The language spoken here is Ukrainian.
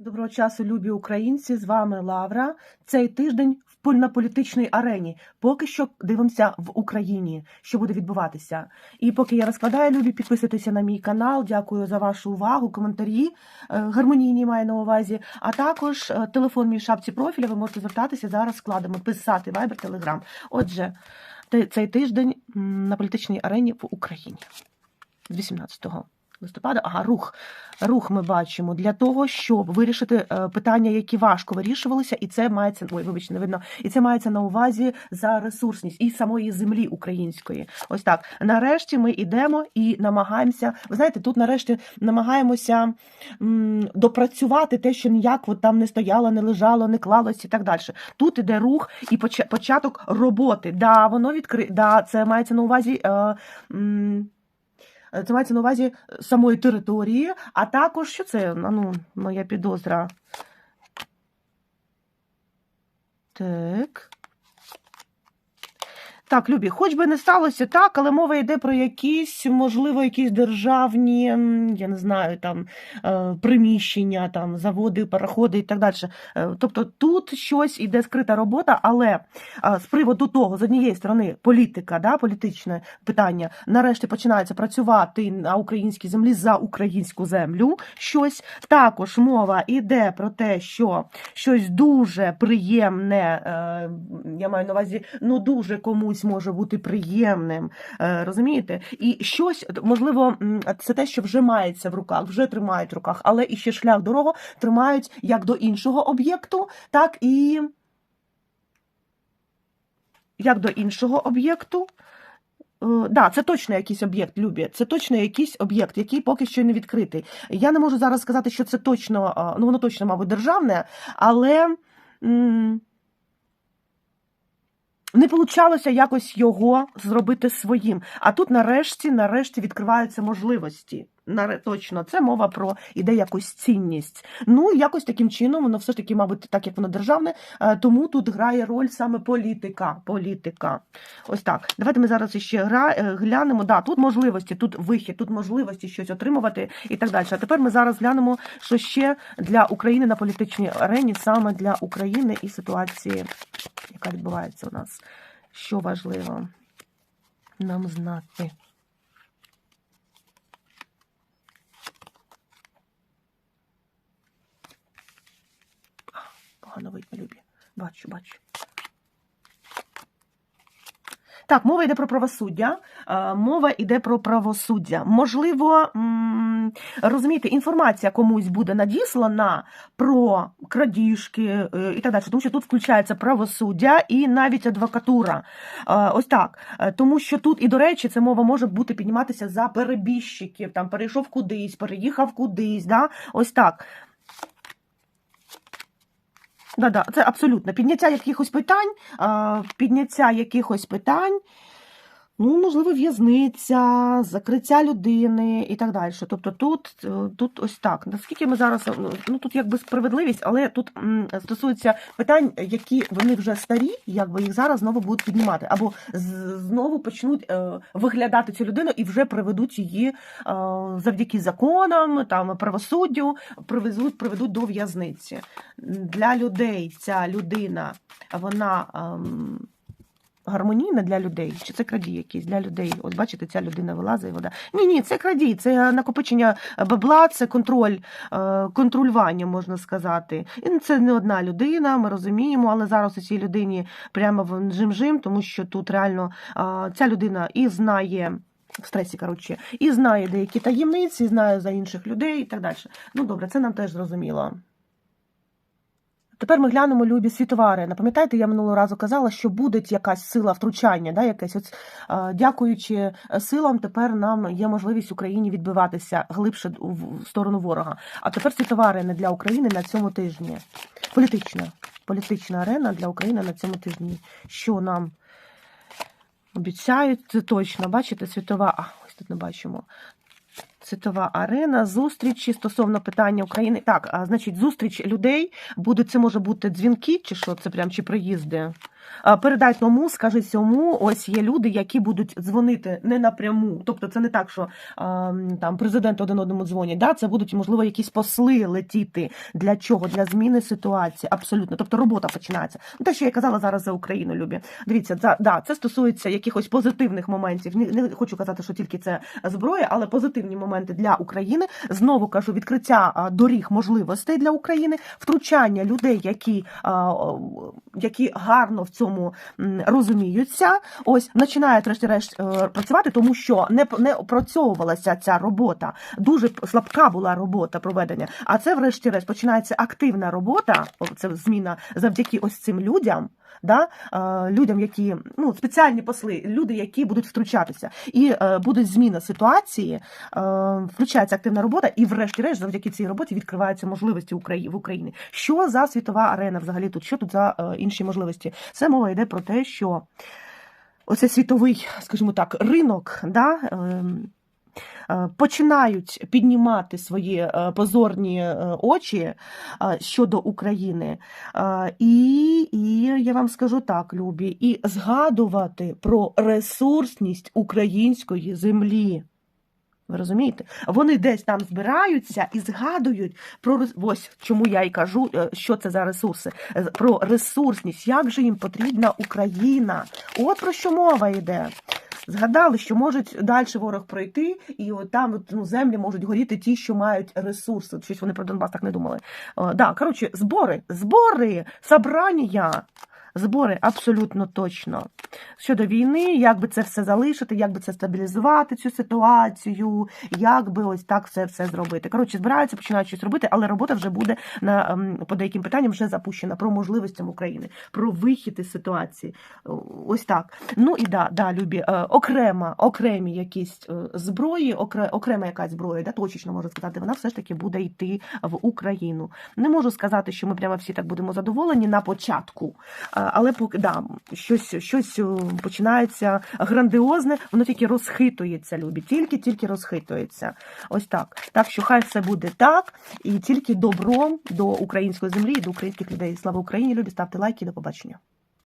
Доброго часу, любі українці! З вами Лавра. Цей тиждень на політичній арені. Поки що дивимося в Україні, що буде відбуватися. І поки я розкладаю, любі, підписуйтеся на мій канал. Дякую за вашу увагу, коментарі е, гармонійні маю на увазі. А також е, телефон мій шапці профіля. Ви можете звертатися зараз. Складемо писати Viber, Telegram. Отже, цей тиждень на політичній арені в Україні з 18 листопада. Ага, рух. Рух ми бачимо для того, щоб вирішити е, питання, які важко вирішувалися, і це мається ой, вибачте, не видно. І це мається на увазі за ресурсність і самої землі української. Ось так. Нарешті ми йдемо і намагаємося. Ви знаєте, тут нарешті намагаємося м, допрацювати те, що ніяк от там не стояло, не лежало, не клалось і так далі. Тут іде рух і поча- початок роботи. Да, воно відкри... да, це мається на увазі. Е, м, це мається на увазі самої території, а також що це? Ну, моя підозра. Так. Так, Любі, хоч би не сталося так, але мова йде про якісь, можливо, якісь державні, я не знаю, там е, приміщення, там заводи, пароходи і так далі. Е, Тобто тут щось іде скрита робота, але е, з приводу того, з однієї сторони, політика, да, політичне питання, нарешті починається працювати на українській землі за українську землю. Щось також мова йде про те, що щось дуже приємне, я маю на увазі, ну дуже комусь може бути приємним. е, Розумієте? І щось, можливо, це те, що вже мається в руках, вже тримають в руках, але і ще шлях дорогу тримають як до іншого об'єкту, так і як до іншого об'єкту. Е, Да, це точно якийсь об'єкт, Любі. Це точно якийсь об'єкт, який поки що не відкритий. Я не можу зараз сказати, що це точно, ну воно точно, мабуть, державне, але не получалося якось його зробити своїм. А тут нарешті, нарешті відкриваються можливості. Точно, це мова про іде якусь цінність. Ну, якось таким чином, воно все ж таки, мабуть, так як воно державне, е, тому тут грає роль саме політика. Політика. Ось так. Давайте ми зараз ще е, глянемо. Да, тут можливості, тут вихід, тут можливості щось отримувати і так далі. А тепер ми зараз глянемо, що ще для України на політичній арені, саме для України і ситуації, яка відбувається у нас. Що важливо нам знати. Погано видно, Любі. Бачу, бачу. Так, мова йде про правосуддя. Е, Мова йде про правосуддя. Можливо, розумієте, інформація комусь буде надіслана про крадіжки е, і так далі, тому що тут включається правосуддя і навіть адвокатура. Е, Ось так. Тому що тут, і до речі, це мова може бути підніматися за перебіжчиків, там перейшов кудись, переїхав кудись. Да? Ось так. Да, да, це абсолютно. Підняття якихось питань, підняття якихось питань, ну, можливо, в'язниця, закриття людини і так далі. Тобто тут, е, тут ось так. Наскільки ми зараз, ну, ну тут якби справедливість, але тут стосується питань, які вони вже старі, якби їх зараз знову будуть піднімати, або знову почнуть е, виглядати цю людину і вже приведуть її е, завдяки законам, там правосуддю, привезуть, приведуть до в'язниці. Для людей ця людина, вона. Гармонійна для людей, чи це крадій якийсь для людей? От бачите, ця людина вилазить вода. Ні, ні, це крадій, це накопичення бабла, це контроль, е, контролювання, можна сказати. І це не одна людина, ми розуміємо, але зараз у цій людині прямо в жим-жим, тому що тут реально е, ця людина і знає. В стресі, коротше, і знає деякі таємниці, знає за інших людей і так далі. Ну добре, це нам теж зрозуміло. Тепер ми глянемо любі світова арена. Пам'ятаєте, я минулого разу казала, що буде якась сила втручання, да, якесь. От, е, дякуючи силам, тепер нам є можливість Україні відбиватися глибше в сторону ворога. А тепер світова арена для України на цьому тижні. Політична. Політична арена для України на цьому тижні. Що нам обіцяють, точно. Бачите, світова. А, ось тут не бачимо. Світова арена, зустрічі стосовно питання України. Так, а, значить, зустріч людей буде, це може бути дзвінки, чи що це прям чи приїзди. Передай тому, скажи сьому. Ось є люди, які будуть дзвонити не напряму. Тобто, це не так, що там президент один одному дзвонять. Да? Це будуть можливо якісь посли летіти. Для чого? Для зміни ситуації. Абсолютно. Тобто робота починається. Ну, те, що я казала зараз за Україну, любі. Дивіться, да, це стосується якихось позитивних моментів. Не хочу казати, що тільки це зброя, але позитивні моменти для України. Знову кажу, відкриття доріг можливостей для України, втручання людей, які, які гарно в цьому розуміються. Ось починає врешті-решт е, працювати, тому що не, не опрацьовувалася ця робота. Дуже слабка була робота проведення. А це, врешті-решт, починається активна робота. Це зміна завдяки ось цим людям. Да, е, людям, які ну спеціальні посли, люди, які будуть втручатися, і е, буде зміна ситуації, е, включається активна робота, і, врешті-решт, завдяки цій роботі відкриваються можливості в Україні. Що за світова арена взагалі тут? Що тут за інші можливості? Це мова йде про те, що оце світовий, скажімо так, ринок, да, ем, починають піднімати свої е, позорні е, очі е, щодо України. Е, І, і я вам скажу так, Любі, і згадувати про ресурсність української землі. Ви розумієте? Вони десь там збираються і згадують про ось чому я і кажу, е, що це за ресурси. Е, Про ресурсність, як же їм потрібна Україна. От про що мова йде. Згадали, що можуть далі ворог пройти, і от там от, ну, землі можуть горіти ті, що мають ресурси. Щось вони про Донбас так не думали. О, да, коротше, збори, збори, собрання. Збори абсолютно точно. Щодо війни, як би це все залишити, як би це стабілізувати цю ситуацію, як би ось так все все зробити. Коротше, збираються, починають щось робити, але робота вже буде на ем, по деяким питанням вже запущена про можливостям України, про вихід із ситуації. Ось так. Ну і да, да, любі, е, окрема, окремі якісь е, зброї, окрема якась зброя, да, точечно можу сказати, вона все ж таки буде йти в Україну. Не можу сказати, що ми прямо всі так будемо задоволені на початку. Але поки да, щось, щось е, починається грандіозне, воно тільки розхитується, любі, тільки тільки розхитується. Ось так. Так що хай все буде так, і тільки добром до української землі і до українських людей. Слава Україні! Любі, ставте лайки, до побачення.